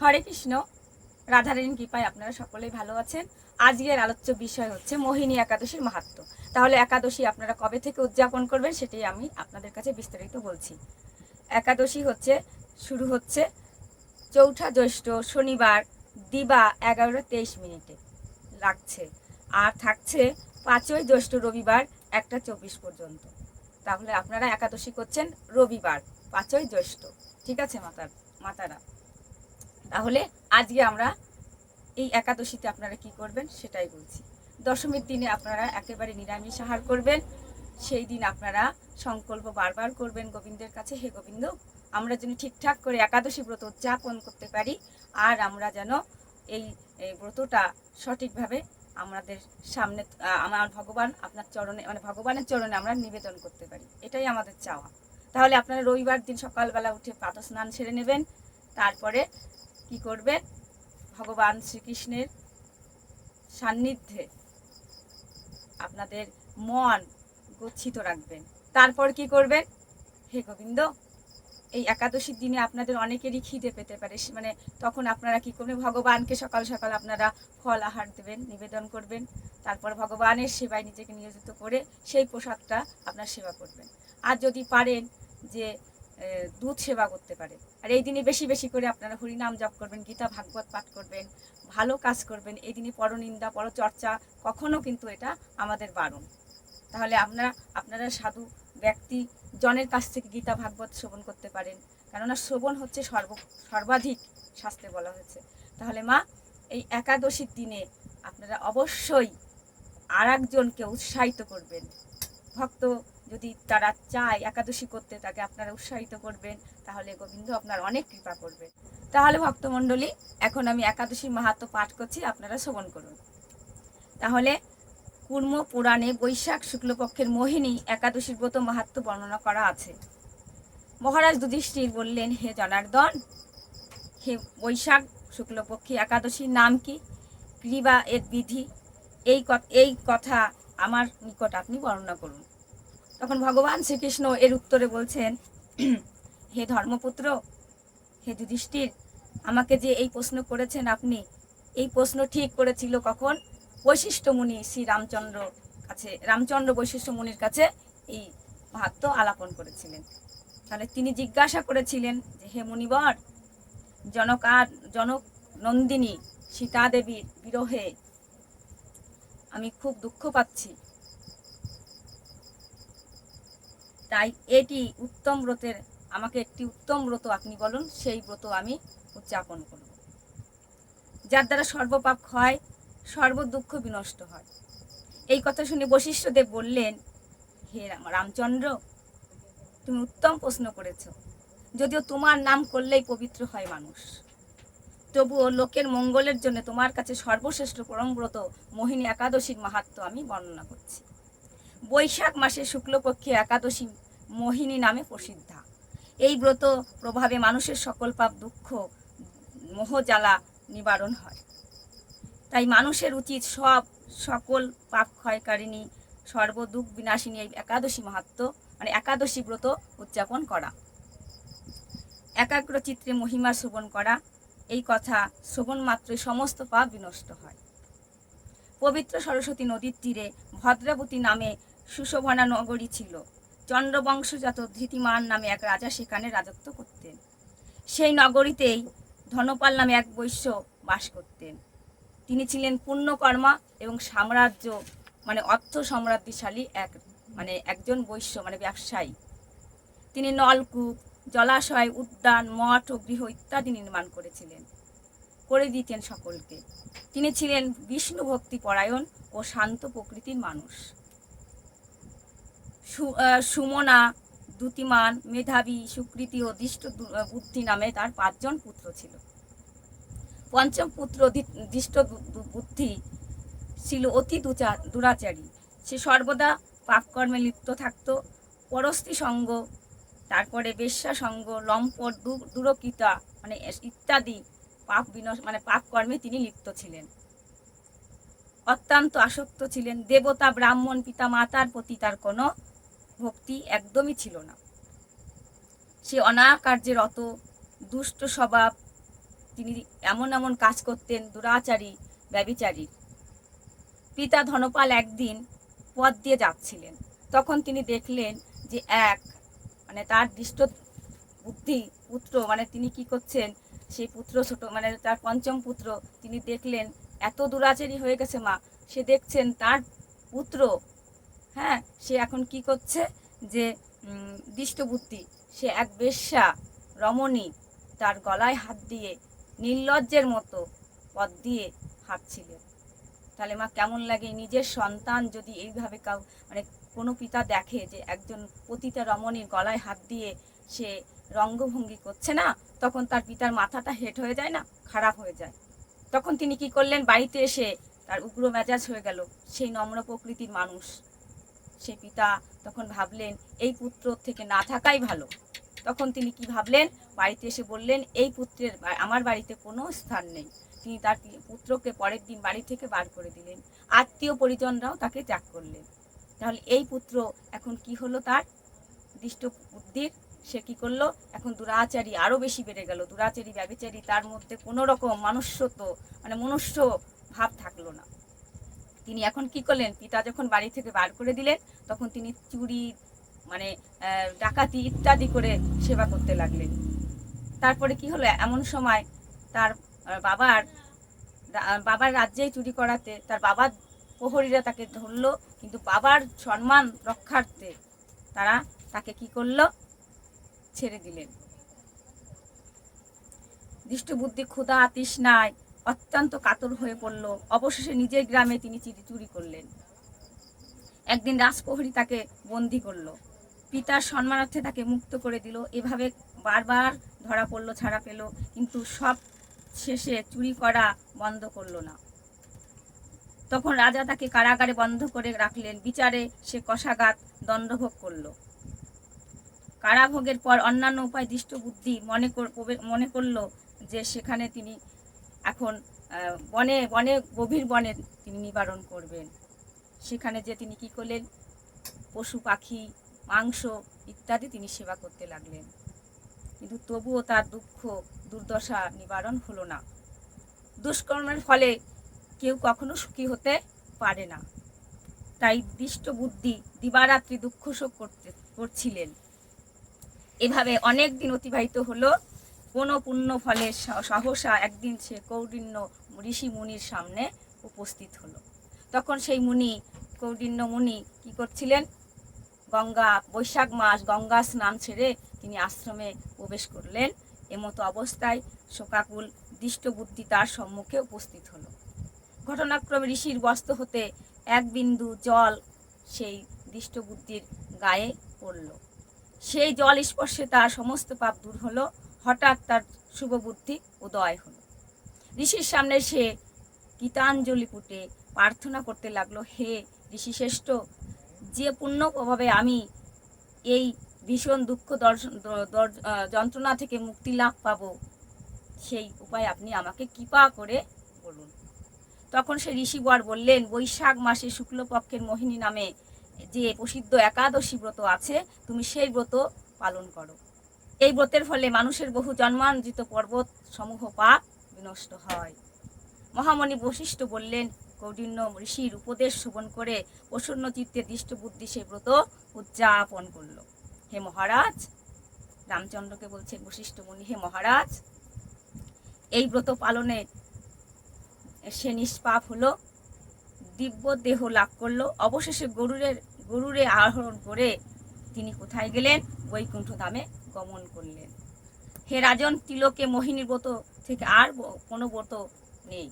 হরে কৃষ্ণ। রাধারানীর কৃপায় আপনারা সকলেই ভালো আছেন। আজকের আলোচ্য বিষয় হচ্ছে মোহিনী একাদশীর মাহাত্ম্য তাহলে একাদশী আপনারা কবে থেকে উদযাপন করবেন সেটাই আমি আপনাদের কাছে বিস্তারিত বলছি। একাদশী হচ্ছে, শুরু হচ্ছে চৌঠা জ্যৈষ্ঠ শনিবার, দিবা এগারোটা তেইশ মিনিটে। লাগছে। আর থাকছে পাঁচই জ্যৈষ্ঠ রবিবার একটা চব্বিশ পর্যন্ত। তাহলে আপনারা একাদশী করছেন রবিবার, পাঁচই জ্যৈষ্ঠ। ঠিক আছে মাতার মাতারা। তাহলে আজকে আমরা এই একাদশীতে আপনারা কি করবেন সেটাই বলছি। দশমীর দিনে আপনারা একেবারে নিরামিষ আহার করবেন। সেই দিন আপনারা সংকল্প বারবার করবেন গোবিন্দের কাছে, হে গোবিন্দ, আমরা যেন ঠিকঠাক করে একাদশী ব্রত উদযাপন করতে পারি আর আমরা যেন এই ব্রতটা সঠিকভাবে আমাদের সামনে আমার ভগবান আপনার চরণে মানে ভগবানের চরণে আমরা নিবেদন করতে পারি। এটাই আমাদের চাওয়া। তাহলে আপনারা রবিবার দিন সকালবেলা উঠে প্রাতঃ স্নান সেরে নেবেন। তারপরে কি করবেন ভগবান শ্রীকৃষ্ণের সান্নিধ্যে আপনাদের মন গচ্ছিত রাখবেন। তারপর কি করবেন? হে গোবিন্দ, এই একাদশীর দিনে আপনাদের অনেকেরই খিদে পেতে পারে। মানে তখন আপনারা কি করবেন? ভগবানকে সকাল সকাল আপনারা ফল আহার দেবেন, নিবেদন করবেন। তারপর ভগবানের সেবায় নিজেকে নিয়োজিত করে সেই প্রসাদটা আপনার সেবা করবেন। আর যদি পারেন যে দুধ সেবা করতে পারে। আর এই দিনে বেশি বেশি করে আপনারা হরিনাম জপ করবেন, গীতা ভাগবত পাঠ করবেন, ভালো কাজ করবেন। এই দিনে পরনিন্দা, পরচর্চা কখনো কিন্তু এটা আমাদের বারণ। তাহলে আপনারা আপনারা সাধু ব্যক্তি জনের কাছ থেকে গীতা ভাগবত শ্রবণ করতে পারেন। কেননা শ্রবণ হচ্ছে সর্ব, সর্বাধিক শাস্ত্রে বলা হয়েছে। তাহলে মা, এই একাদশীর দিনে আপনারা অবশ্যই আর একজনকে উৎসাহিত করবেন। ভক্ত যদি তারা চায় একাদশী করতে, তাকে আপনারা উৎসাহিত করবেন। তাহলে গোবিন্দ আপনার অনেক কৃপা করবে। তাহলে ভক্তমণ্ডলী, এখন আমি একাদশীর মাহাত্ম পাঠ করছি, আপনারা শ্রবণ করুন। তাহলে কুর্ম পুরাণে বৈশাখ শুক্লপক্ষের মোহিনী একাদশীর ব্রত মাহাত্ম বর্ণনা করা আছে। মহারাজ যুধিষ্ঠির বললেন, হে জনার্দন, হে বৈশাখ শুক্লপক্ষী একাদশীর নাম কি? ক্রিবা এর বিধি, এই এই কথা আমার নিকট আপনি বর্ণনা করুন। তখন ভগবান শ্রীকৃষ্ণ এর উত্তরে বলছেন, হে ধর্মপুত্র, হে যুধিষ্ঠির, আমাকে যে এই প্রশ্ন করেছেন আপনি, এই প্রশ্ন ঠিক করেছিল কখন? বৈশিষ্ট্য মুনি শ্রী রামচন্দ্র কাছে, রামচন্দ্র বৈশিষ্ট্য মুনির কাছে এই মাহাত্ম আলাপন করেছিলেন। তাহলে তিনি জিজ্ঞাসা করেছিলেন যে, হে মুনিবর, জনকার, জনক নন্দিনী সীতা দেবীর বিরহে আমি খুব দুঃখ পাচ্ছি। তাই এটি উত্তম ব্রতের, আমাকে একটি উত্তম ব্রত আপনি বলুন, সেই ব্রত আমি উদযাপন করব। যার দ্বারা সর্বপাপ হয় সর্ব দুঃখ বিনষ্ট হয়। এই কথা শুনে বশিষ্ঠদেব বললেন, হে রামচন্দ্র, তুমি উত্তম প্রশ্ন করেছ। যদিও তোমার নাম করলেই পবিত্র হয় মানুষ। তবুও লোকের মঙ্গলের জন্য তোমার কাছে সর্বশ্রেষ্ঠ পরমব্রত মোহিনী একাদশীর মাহাত্ম আমি বর্ণনা করছি। বৈশাখ মাসে শুক্লপক্ষে একাদশী মোহিনী নামে প্রসিদ্ধা। এই ব্রত প্রভাবে মানুষের সকল পাপ, দুঃখ মোহজ্বালা নিবারণ হয়। তাই মানুষের উচিত সব, সকল পাপ ক্ষয়কারিণী সর্বদুঃখ বিনাশিনী এই একাদশী মাহাত্ম মানে একাদশী ব্রত উদযাপন করা। একাগ্র চিত্রে মহিমা শ্রবণ করা, এই কথা শ্রবণ মাত্রই সমস্ত পাপ বিনষ্ট হয়। পবিত্র সরস্বতী নদীর তীরে ভদ্রাবতী নামে সুশোভনা নগরী ছিল। চন্দ্রবংশজাত ধৃতিমান নামে এক রাজা সেখানে রাজত্ব করতেন। সেই নগরীতেই ধনপাল নামে এক বৈশ্য বাস করতেন। তিনি ছিলেন পুণ্যকর্মা এবং সাম্রাজ্য মানে অর্থ সম্রাজ্ঞীশালী এক মানে একজন বৈশ্য মানে ব্যবসায়ী। তিনি নলকূপ, জলাশয়, উদ্যান, মঠ ও গৃহ ইত্যাদি নির্মাণ করেছিলেন, করে দিতেন সকলকে। তিনি ছিলেন বিষ্ণু ভক্তি পরায়ণ ও শান্ত প্রকৃতির মানুষ। সুমনা, দ্যুতিমান, মেধাবী, সুকৃতি ও দৃষ্ট বুদ্ধি নামে তার পাঁচজন পুত্র ছিল। পঞ্চম পুত্র দৃষ্ট বুদ্ধি ছিল অতি দুরাচারী। সে সর্বদা পাপকর্মে লিপ্ত থাকতো পরস্তি সঙ্গ, তারপরে বেশ্যা সঙ্গ, লম্পট দুরকিতা মানে ইত্যাদি পাপ বিনশ মানে পাপ কর্মে তিনি লিপ্ত ছিলেন। অত্যন্ত আসক্ত ছিলেন। দেবতা, ব্রাহ্মণ পিতা মাতার প্রতি তার কোনো ভক্তি একদমই ছিল না। সে অনাকার্যের অত দুষ্ট স্বভাব, তিনি এমন এমন কাজ করতেন, দুরাচারী ব্যবিচারী পিতা ধনপাল একদিন পথ দিয়ে যাচ্ছিলেন। তখন তিনি দেখলেন যে এক মানে তার দৃষ্ট বুদ্ধি পুত্র মানে তিনি কি করছেন, সেই পুত্র ছোট মানে তার পঞ্চম পুত্র, তিনি দেখলেন এত দুরাচারী হয়ে গেছে মা। সে দেখছেন তার পুত্র হ্যাঁ সে এখন কি করছে? যে উম, দৃষ্ট বুদ্ধি সে এক বেশ্যা রমণী তার গলায় হাত দিয়ে নির্লজ্জের মতো পথ দিয়ে হাঁটছিলেন তাহলে মা কেমন লাগে? নিজের সন্তান যদি এইভাবে কাউ মানে কোনো পিতা দেখে যে একজন পতিতা রমণীর গলায় হাত দিয়ে সে রঙ্গভঙ্গি করছে না তখন তার পিতার মাথাটা হেট হয়ে যায় না? খারাপ হয়ে যায়। তখন তিনি কি করলেন? বাড়িতে এসে তার উগ্র মেজাজ হয়ে গেল। সেই নম্র প্রকৃতির মানুষ। সে পিতা তখন ভাবলেন, এই পুত্র থেকে না থাকাই ভালো। তখন তিনি কি ভাবলেন? বাড়িতে এসে বললেন, এই পুত্রের আমার বাড়িতে কোনো স্থান নেই। তিনি তার পুত্রকে পরের দিন বাড়ি থেকে বার করে দিলেন। আত্মীয় পরিজনরাও তাকে ত্যাগ করলেন। তাহলে এই পুত্র এখন কি হলো তার? দৃষ্ট বুদ্ধির, সে কি করল? এখন দুরাচারী আরও বেশি বেড়ে গেল। দুরাচারী ব্যবিচারী তার মধ্যে কোনো রকম মনুষ্যত্ব মানে মনুষ্য ভাব থাকল না। তিনি এখন কি করলেন? পিতা যখন বাড়ি থেকে বার করে দিলেন, তখন তিনি চুরি মানে ডাকাতি ইত্যাদি করে সেবা করতে লাগলেন। তারপরে কি হলো? এমন সময় তার বাবার বাবার রাজ্যেই চুরি করাতে তার বাবার প্রহরীরা তাকে ধরলো, কিন্তু বাবার সম্মান রক্ষার্থে তারা তাকে কি করল? ছেড়ে দিলেন। দৃষ্টবুদ্ধি ক্ষুধা, তৃষ্ণায় অত্যন্ত কাতর হয়ে পড়ল। অবশেষে নিজের গ্রামে তিনি চিঠি চুরি করলেন। একদিন রাজপ্রহরী তাকে বন্দি করল। পিতার সম্মানার্থে তাকে মুক্ত করে দিল। এভাবে বারবার ধরা পড়ল, ছাড়া পেল। কিন্তু সব শেষে চুরি করা বন্ধ করল না। তখন রাজা তাকে কারাগারে বন্ধ করে রাখলেন। বিচারে সে কষাঘাত দণ্ডভোগ করল। কারাভোগের পর অন্যান্য উপায় দৃষ্ট বুদ্ধি মনে মনে করল যে সেখানে তিনি এখন বনে বনে, গভীর বনে তিনি নিবারণ করবেন। সেখানে যে তিনি কি করলেন? পশু, পাখি, মাংস ইত্যাদি তিনি সেবা করতে লাগলেন। কিন্তু তবুও তার দুঃখ, দুর্দশা নিবারণ হলো না। দুষ্কর্মের ফলে কেউ কখনো সুখী হতে পারে না। তাই দৃষ্ট বুদ্ধি দিবারাত্রি দুঃখ শোক করতে, করছিলেন। এভাবে অনেক দিন অতিবাহিত হলো কোনো পুণ্য ফলে সহসা একদিন সে কৌডিন্য ঋষি মুনির সামনে উপস্থিত হলো। তখন সেই মুনি, কৌডিন্য মুনি কি করছিলেন? গঙ্গা, বৈশাখ মাস গঙ্গা স্নান ছেড়ে তিনি আশ্রমে প্রবেশ করলেন। এমতো অবস্থায় শোকাকুল দৃষ্ট বুদ্ধি তার সম্মুখে উপস্থিত হলো। ঘটনাক্রমে ঋষির বস্ত্র হতে এক বিন্দু জল সেই দৃষ্ট বুদ্ধির গায়ে পড়ল। সেই জল স্পর্শে তার সমস্ত পাপ দূর হলো। হঠাৎ তার শুভ বুদ্ধি উদয় হলো। ঋষির সামনে সে গীতাঞ্জলি পুটে প্রার্থনা করতে লাগল, হে ঋষি শ্রেষ্ঠ, যে পুণ্য প্রভাবে আমি এই ভীষণ দুঃখ যন্ত্রণা থেকে মুক্তি লাভ পাবো, সেই উপায় আপনি আমাকে কৃপা করে বলুন। তখন সে ঋষিবর বললেন, বৈশাখ মাসে শুক্লপক্ষের মোহিনী নামে যে প্রসিদ্ধ একাদশী ব্রত আছে, তুমি সেই ব্রত পালন করো। এই ব্রতের ফলে মানুষের বহু জন্মাঞ্জিত পর্বত সমূহ পাপ বিনষ্ট হয়। মহামণি বশিষ্ঠ বললেন, কৌডিন্য ঋষির উপদেশ শ্রবণ করে প্রসন্ন চিত্তে দৃষ্ট বুদ্ধি সেই ব্রত উদযাপন করল। হে মহারাজ, রামচন্দ্রকে বলছে বশিষ্ঠ মুনি, হে মহারাজ, এই ব্রত পালনে সে নিষ্পাপ হলো, দিব্য দেহ লাভ করল। অবশেষে গরুরের, গরুরে আহরণ করে তিনি কোথায় গেলেন? বৈকুণ্ঠ ধামে গমন করলেন। হে রাজন, তিলকে, মোহিনীর ব্রত থেকে আর কোনো ব্রত নেই।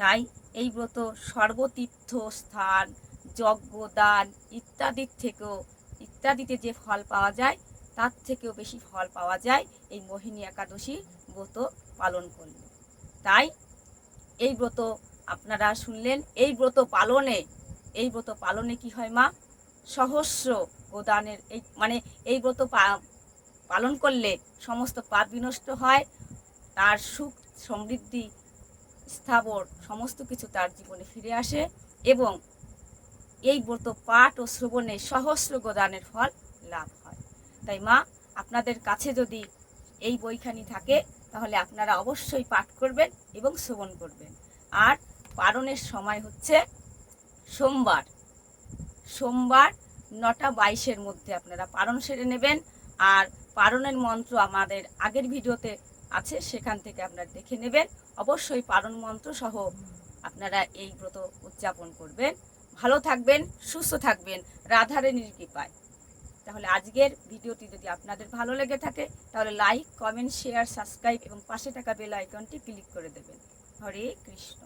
তাই এই ব্রত সর্বতীর্থ স্থান যজ্ঞ, দান ইত্যাদির থেকেও, ইত্যাদিতে যে ফল পাওয়া যায়, তার থেকেও বেশি ফল পাওয়া যায়, এই মোহিনী একাদশী ব্রত পালন করলে। তাই এই ব্রত আপনারা শুনলেন, এই ব্রত পালনে, এই ব্রত পালনে কি হয় মা? সহস্র গোদানের এই মানে এই ব্রত পালন করলে সমস্ত পাপ বিনষ্ট হয়, তার সুখ সমৃদ্ধি স্থাবর সমস্ত কিছু তার জীবনে ফিরে আসে এবং এই ব্রত পাঠ ও শ্রবণে সহস্র গোদানের ফল লাভ হয়। তাই মা, আপনাদের কাছে যদি এই বইখানি থাকে, তাহলে আপনারা অবশ্যই পাঠ করবেন এবং শ্রবণ করবেন। আর পারণের সময় হচ্ছে সোমবার। সোমবার নটা বাইশের মধ্যে আপনারা পারণ সেরে নেবেন। আর পারণের মন্ত্র আমাদের আগের ভিডিওতে আছে, সেখান থেকে আপনারা দেখে নেবেন। অবশ্যই পারণ মন্ত্র সহ আপনারা এই ব্রত উদযাপন করবেন। ভালো থাকবেন, সুস্থ থাকবেন, রাধারানীর কৃপায়। তাহলে আজকের ভিডিওটি যদি আপনাদের ভালো লেগে থাকে, তাহলে লাইক, কমেন্ট, শেয়ার, সাবস্ক্রাইব এবং পাশে থাকা বেল আইকনটি ক্লিক করে দেবেন। হরে কৃষ্ণ।